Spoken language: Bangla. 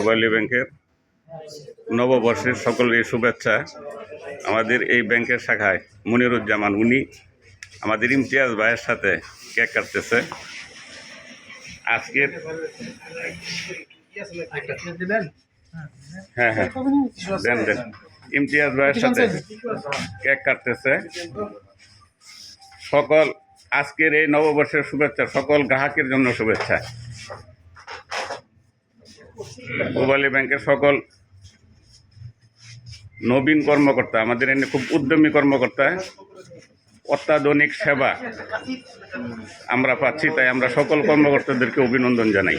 মোবাইলি ব্যাংকের নববর্ষের সকলের শুভেচ্ছা আমাদের এই ব্যাংকের শাখায় মনিরুজ্জামান, উনি আমাদের ইমতিয়াজ ভাইয়ের সাথে কেক কাটতেছে। আজকের হ্যাঁ হ্যাঁ। দেন দেন। ইমতিয়াজ ভাইয়ের সাথে কেক কাটতেছে। সকল আজকের এই নববর্ষের শুভেচ্ছা সকল গ্রাহকের জন্য শুভেচ্ছা। পূবালী ব্যাংকের সকল নবীন কর্মকর্তা আমাদের এনে খুব উদ্যমী কর্মকর্তা অত্যাধুনিক সেবা আমরা পাচ্ছি তাই আমরা সকল কর্মকর্তাদেরকে অভিনন্দন জানাই।